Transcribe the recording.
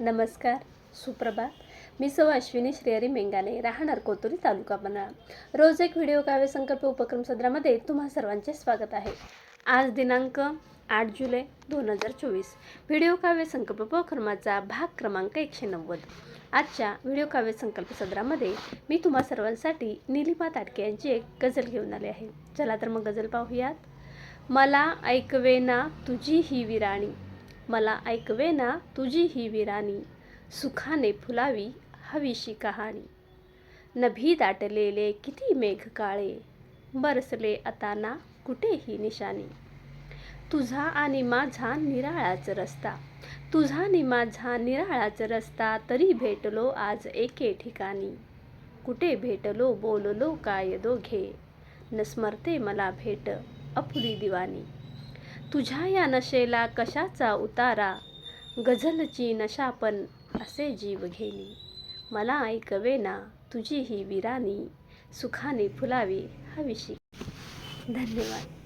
नमस्कार सुप्रभात. मी सौ अश्विनी श्रेयरी मेंगाने राहणार कोतुरी तालुका पन्हाळा. रोज एक व्हिडिओ काव्य संकल्प उपक्रम सदरामध्ये तुम्हा सर्वांचे स्वागत आहे. आज दिनांक आठ जुलै दोन हजार चोवीस. व्हिडिओ काव्य संकल्प उपक्रमाचा भाग क्रमांक एकशे नव्वद. आजच्या व्हिडिओ काव्य संकल्प सदरामध्ये मी तुम्हा सर्वांसाठी निलिमा ताटके यांची एक गझल घेऊन आले आहे. चला तर मग गझल पाहूयात. मला ऐकवे ना तुझी ही विराणी. मला ऐकवे ना तुझी ही विराणी. सुखाने फुलावी हवीशी कहाणी. नभी दाटलेले किती मेघ काळे. बरसले अताना कुठेही निशाणी. तुझा आणि माझा निराळाच रस्ता. तुझा आणि माझा निराळाच रस्ता तरी भेटलो आज एके ठिकाणी. कुठे भेटलो बोललो काय दोघे. न स्मरते मला भेट अपुरी दिवाणी. तुझ्या या नशेला कशाचा उतारा? गझलची नशा पण असे जीव घेणी. मला ऐकवे ना तुझी ही विराणी सुखाने फुलावी हवीशी. धन्यवाद.